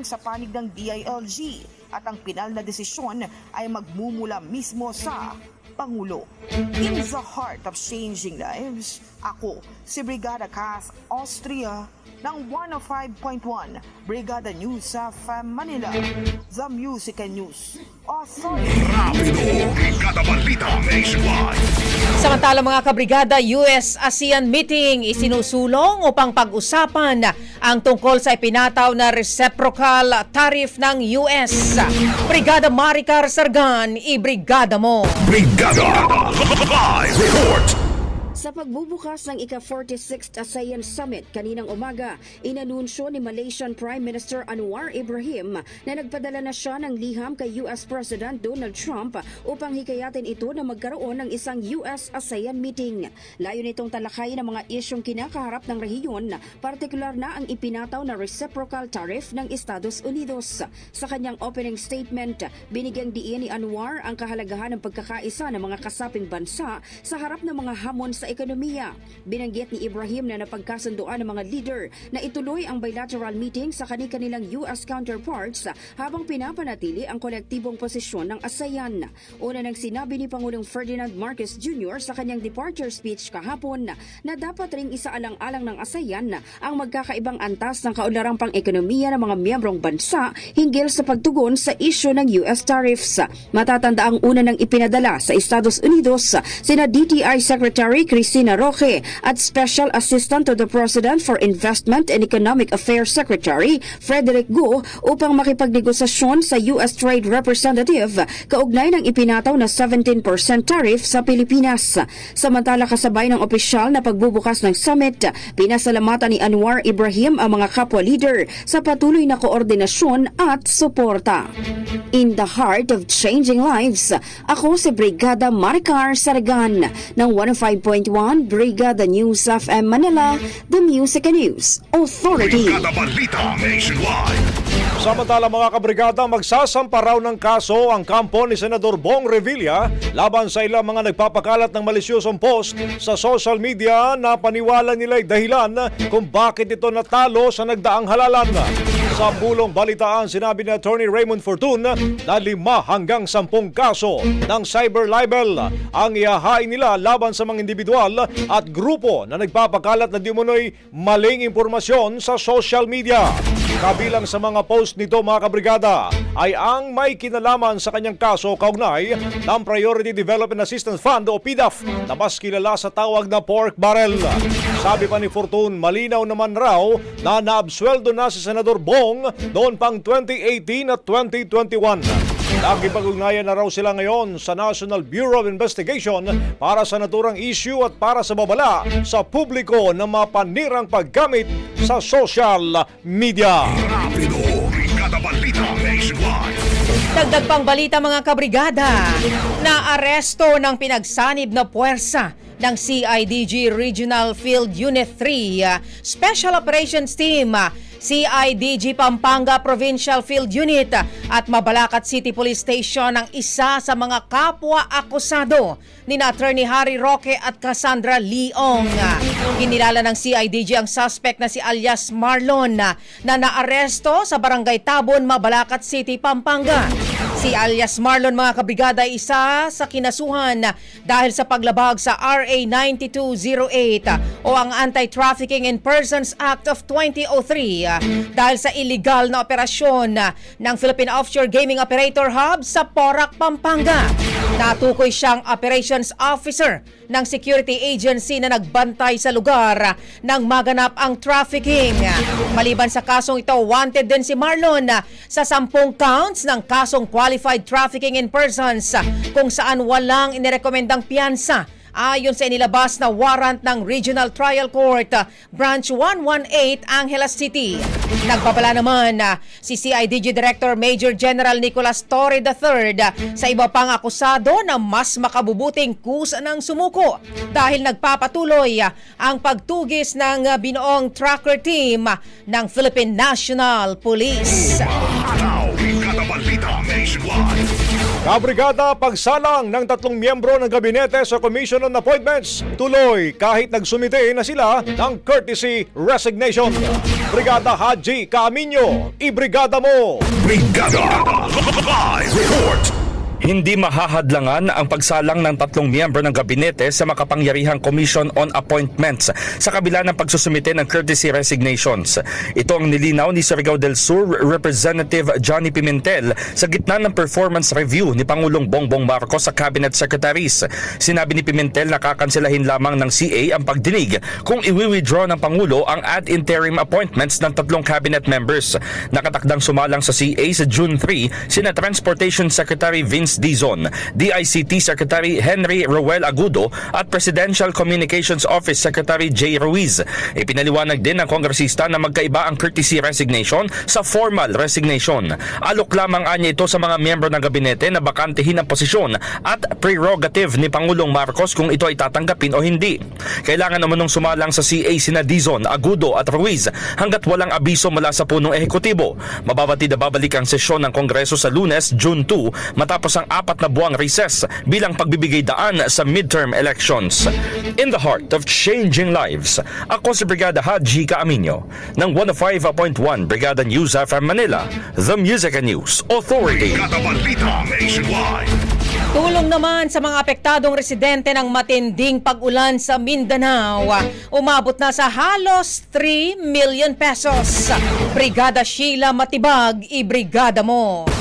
lamang sa panig ng DILG at ang pinal na desisyon ay magmumula mismo sa Pangulo. In the heart of changing lives, ako si Brigada Cass Austria ng 105.1 Brigada News sa Manila, The Music and News Authority. Rapido, Brigada Balita Nationwide. Samantala mga kabrigada, US-ASEAN meeting isinusulong upang pag-usapan ang tungkol sa ipinataw na reciprocal tariff ng US. Brigada Maricar Sargan, i-brigada mo. Brigada Live Report. Sa pagbubukas ng ika-46th ASEAN Summit kaninang umaga, inanunsyo ni Malaysian Prime Minister Anwar Ibrahim na nagpadala na siya ng liham kay US President Donald Trump upang hikayatin ito na magkaroon ng isang US-ASEAN meeting. Layo nitong talakayin ang mga isyong kinakaharap ng rehiyon, partikular na ang ipinataw na reciprocal tariff ng Estados Unidos. Sa kanyang opening statement, binigyang diin ni Anwar ang kahalagahan ng pagkakaisa ng mga kasaping bansa sa harap ng mga hamon sa ekonomiya. Binanggit ni Ibrahim na napagkasunduan ng mga leader na ituloy ang bilateral meeting sa kani-kanilang US counterparts habang pinapanatili ang kolektibong posisyon ng ASEAN. Una nang sinabi ni Pangulong Ferdinand Marcos Jr. sa kanyang departure speech kahapon na dapat ring isaalang-alang ng ASEAN ang magkakaibang antas ng kaunlarang pang-ekonomiya ng mga miyembrong bansa hinggil sa pagtugon sa isyu ng US tariffs. Matatanda ang una ng ipinadala sa Estados Unidos sina DTI Secretary Cristina Roque at Special Assistant to the President for Investment and Economic Affairs Secretary Frederick Go upang makipagnegosasyon sa US Trade Representative kaugnay ng ipinataw na 17% tariff sa Pilipinas. Samantala kasabay ng opisyal na pagbubukas ng summit, pinasalamatan ni Anwar Ibrahim ang mga kapwa leader sa patuloy na koordinasyon at suporta. In the heart of changing lives, ako si Brigada Maricar Saragan ng 105.1 Brigada News FM Manila, The Music and News Authority. Brigada Balita Nationwide. Samantala mga kabrigada, magsasampa raw ng kaso ang kampo ni Senador Bong Revilla laban sa ilang mga nagpapakalat ng malisyosong post sa social media na paniwala nila'y dahilan kung bakit ito natalo sa nagdaang halalan. Sa bulong balitaan, sinabi ni Attorney Raymond Fortun na lima hanggang sampung kaso ng cyber libel ang ihahain nila laban sa mga individual at grupo na nagpapakalat na di maling impormasyon sa social media. Kabilang sa mga post nito mga kabrigada ay ang may kinalaman sa kanyang kaso kaugnay ng Priority Development Assistance Fund o PDAF na mas kilala sa tawag na pork barrel. Sabi pa ni Fortun, malinaw naman raw na naabsweldo na si Senador Bong noon pang 2018 at 2021. Nakipag-ugnayan na raw sila ngayon sa National Bureau of Investigation para sa naturang issue at para sa babala sa publiko na mapanirang paggamit sa social media. Rapido, Brigada Balita Nationwide. Dagdag pang balita mga kabrigada na aresto ng pinagsanib na puwersa ng CIDG Regional Field Unit 3 uh, Special Operations Team uh, CIDG Pampanga Provincial Field Unit at Mabalacat City Police Station ang isa sa mga kapwa akusado ni Attorney Harry Roque at Cassandra Leong. Kinilala ng CIDG ang suspect na si alias Marlon na naaresto sa Barangay Tabon, Mabalacat City, Pampanga. Si alias Marlon mga kabrigada ay isa sa kinasuhan dahil sa paglabag sa RA 9208 o ang Anti-Trafficking in Persons Act of 2003 dahil sa illegal na operasyon ng Philippine Offshore Gaming Operator Hub sa Porac, Pampanga. Natukoy siyang operations officer ng security agency na nagbantay sa lugar nang maganap ang trafficking. Maliban sa kasong ito, wanted din si Marlon sa sampung counts ng kasong qualified trafficking in persons kung saan walang inirekomendang piyansa ayon sa inilabas na warrant ng Regional Trial Court uh, Branch 118 Angeles City. Nagbabala naman uh, si CIDG Director Major General Nicolas Torre III sa iba pang akusado na mas makabubuting kusa ng sumuko dahil nagpapatuloy ang pagtugis ng binuong tracker team ng Philippine National Police. Kabrigada pagsalang ng tatlong miyembro ng gabinete sa Commission on Appointments tuloy kahit nagsumite na sila ng courtesy resignation. Brigada Haji Camino, ibrigada mo! Brigada Live Report. Hindi mahahadlangan ang pagsalang ng tatlong miyembro ng gabinete sa makapangyarihang Commission on Appointments sa kabila ng pagsusumite ng courtesy resignations. Ito ang nilinaw ni Surigao del Sur Representative Johnny Pimentel sa gitna ng performance review ni Pangulong Bongbong Marcos sa cabinet secretaries. Sinabi ni Pimentel na kakansilahin lamang ng CA ang pagdinig kung iwi-withdraw ng Pangulo ang ad interim appointments ng tatlong cabinet members. Nakatakdang sumalang sa CA sa June 3 sina Transportation Secretary Vince Dizon, DICT Secretary Henry Roel Agudo at Presidential Communications Office Secretary Jay Ruiz. Ipinaliwanag din ng kongresista na magkaiba ang courtesy resignation sa formal resignation. Alok lamang anya ito sa mga miyembro ng gabinete na bakantehin ang posisyon at prerogative ni Pangulong Marcos kung ito ay tatanggapin o hindi. Kailangan naman nung sumalang sa CA sina Dizon, Agudo at Ruiz hanggat walang abiso mula sa punong ehekutibo. Mababatid na babalik ang sesyon ng Kongreso sa lunes, June 2 matapos ang apat na buwang recess bilang pagbibigay daan sa midterm elections. In the heart of changing lives, ako si Brigada Haji Kaaminyo ng 105.1 Brigada News FM Manila, The Music and News Authority. Tulong naman sa mga apektadong residente ng matinding pag-ulan sa Mindanao. Umabot na sa halos 3 million pesos. Brigada Sheila Matibag, ibrigada mo.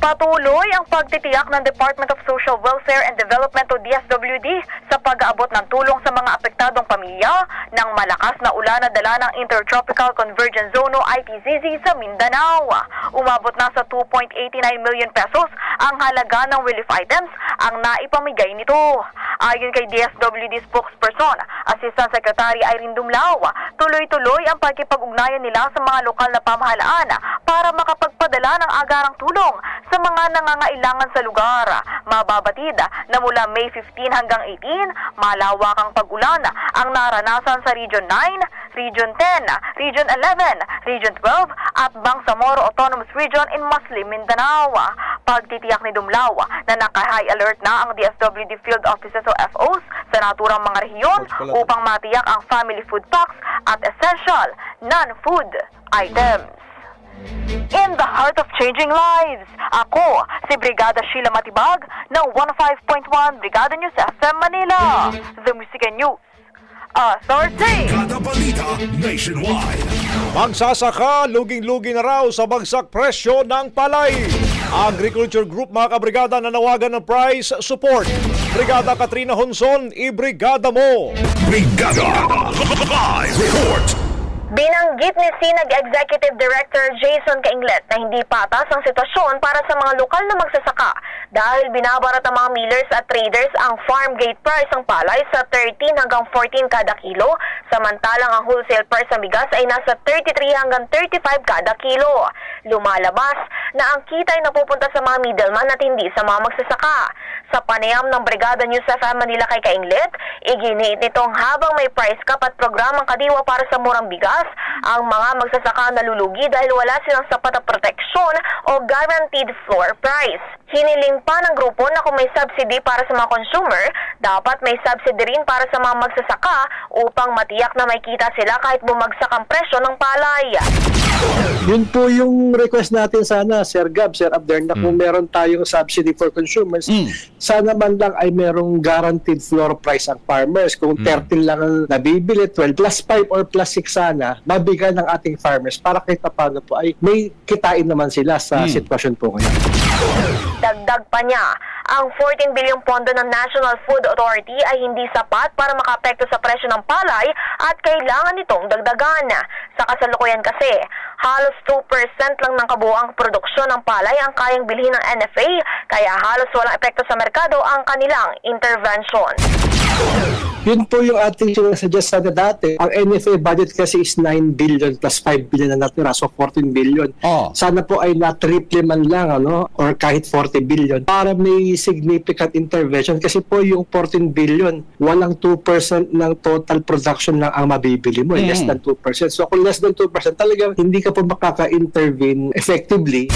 Patuloy ang pagtitiyak ng Department of Social Welfare and Development o DSWD sa pag-aabot ng tulong sa mga apektadong pamilya ng malakas na ulan na dala ng Intertropical Convergence Zone o ITZZ sa Mindanao. Umabot na sa 2.89 million pesos ang halaga ng relief items ang naipamigay nito. Ayon kay DSWD spokesperson, Assistant Secretary Irene Dumlao, tuloy-tuloy ang pagkipag-ugnayan nila sa mga lokal na pamahalaan para makapagpadala ng agarang tulong sa mga nangangailangan sa lugar. Mababatid na mula May 15 hanggang 18, malawakang pag-ulan ang naranasan sa Region 9, Region 10, Region 11, Region 12 at Bangsamoro Autonomous Region in Muslim, Mindanao. Pagtitiyak ni Dumlao na naka-high alert na ang DSWD field offices o FOs sa naturang mga rehiyon upang matiyak ang family food packs at essential non-food items. In the heart of changing lives, ako si Brigada Sheila Matibag ng 105.1 Brigada News FM Manila, The Music and News Authority. Nationwide. Magsasaka, luging-lugi na raw sa bagsak presyo ng palay. Agriculture Group mga kabrigada nanawagan ng price support. Brigada Katrina Honson, ibrigada mo! Brigada Live Report. Binanggit ni Sinag Executive Director Jason Kainglet na hindi patas ang sitwasyon para sa mga lokal na magsasaka dahil binabarat ang mga millers at traders ang farm gate price ng palay sa 13 hanggang 14 kada kilo, samantalang ang wholesale price ng bigas ay nasa 33 hanggang 35 kada kilo. Lumalabas na ang kita ay napupunta sa mga middleman at hindi sa mga magsasaka. Sa panayam ng Brigada News FM Manila kay Kainglet, iginiit nitong habang may price cap at programang kadiwa para sa murang bigas, ang mga magsasaka nalulugi dahil wala silang sapat na proteksyon o guaranteed floor price. Hiniling pa ng grupo na kung may subsidy para sa mga consumer, dapat may subsidy rin para sa mga magsasaka upang matiyak na may kita sila kahit bumagsak ang presyo ng palay. Yun po yung request natin sana, Sir Gab, Sir Abder, na kung meron tayong subsidy for consumers, sana man lang ay merong guaranteed floor price ang farmers. Kung 13 lang ang nabibili, 12 plus 5 or plus 6 sana, mabigyan ng ating farmers para kahit paano po ay may kitain naman sila sa sitwasyon po ngayon. Dagdag pa niya, ang 14 bilyong pondo ng National Food Authority ay hindi sapat para makaapekto sa presyo ng palay at kailangan nitong dagdagan. Sa kasalukuyan kasi, halos 2% lang ng kabuang produksyon ng palay ang kayang bilhin ng NFA kaya halos walang epekto sa merkado ang kanilang intervention. Yun po yung ating sinasuggest sana dati. Ang NFA budget kasi is 9 billion plus 5 billion na natira, so 14 billion. Oh. Sana po ay na-triple man lang, ano, or kahit 40 billion para may significant intervention kasi po yung 14 billion, walang 2% ng total production lang ang mabibili mo, eh, less than 2%. So kung less than 2%, talagang hindi ka po makaka-intervene effectively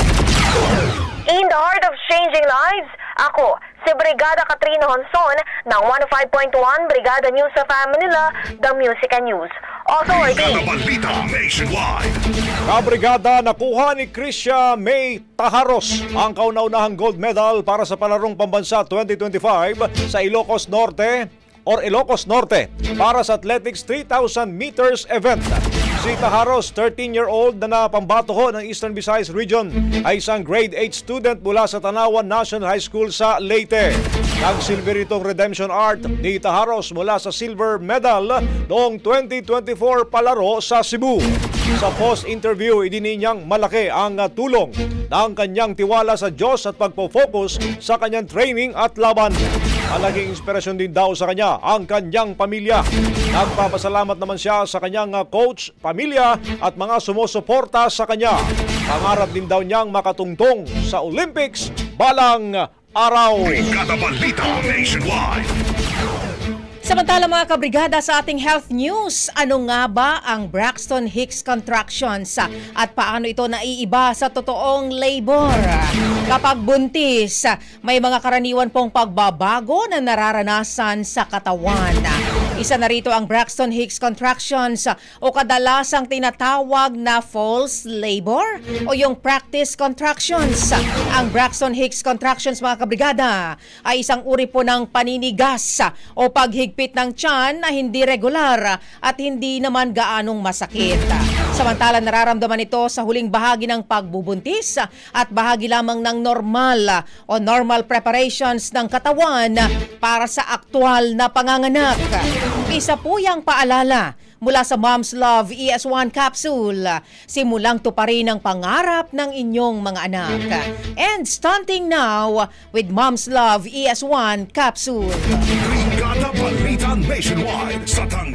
In the heart of changing lives, ako, si Brigada Katrina Honson ng 105.1 Brigada News sa Manila, The Music and News Authority. Kabrigada nakuha ni Krisha May Taharos ang kauna-unahang gold medal para sa palarong pambansa 2025 sa Ilocos Norte or Ilocos Norte para sa Athletics 3,000 meters event. Si Taharos, 13-year-old na napambatoho ng Eastern Visayas Region, ay isang grade 8 student mula sa Tanawan National High School sa Leyte. Nagsilbi itong redemption art ni Taharos mula sa silver medal noong 2024 palaro sa Cebu. Sa post-interview, idini niyang malaki ang tulong ng kanyang tiwala sa Diyos at pagpo-focus sa kanyang training at laban. Malaking inspirasyon din daw sa kanya ang kanyang pamilya. Nagpapasalamat naman siya sa kanyang uh, coach, pamilya at mga sumusuporta sa kanya. Pangarap din daw niyang makatungtong sa Olympics balang araw. Brigada Balita Nationwide. Samantala mga kabrigada sa ating health news, ano nga ba ang Braxton Hicks contractions at paano ito naiiba sa totoong labor? Kapag buntis, may mga karaniwan pong pagbabago na nararanasan sa katawan. Isa na rito ang Braxton Hicks contractions o kadalasang tinatawag na false labor o yung practice contractions. Ang Braxton Hicks contractions mga kabrigada ay isang uri po ng paninigas o paghigpit ng tiyan na hindi regular at hindi naman gaanong masakit. Samantala nararamdaman ito sa huling bahagi ng pagbubuntis at bahagi lamang ng normal o normal preparations ng katawan para sa aktwal na panganganak. Isa po yung paalala mula sa Mom's Love ES1 capsule. Simulang tuparin ang pangarap ng inyong mga anak. And stunting now with Mom's Love ES1 capsule. Brigada Balita Nationwide. Satang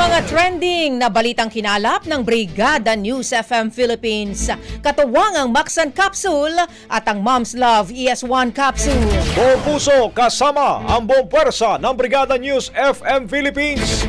Mga trending na balitang kinalap ng Brigada News FM Philippines. Katuwang ang Maxan Capsule at ang Mom's Love ES1 Capsule. Buong puso kasama ang buong pwersa ng Brigada News FM Philippines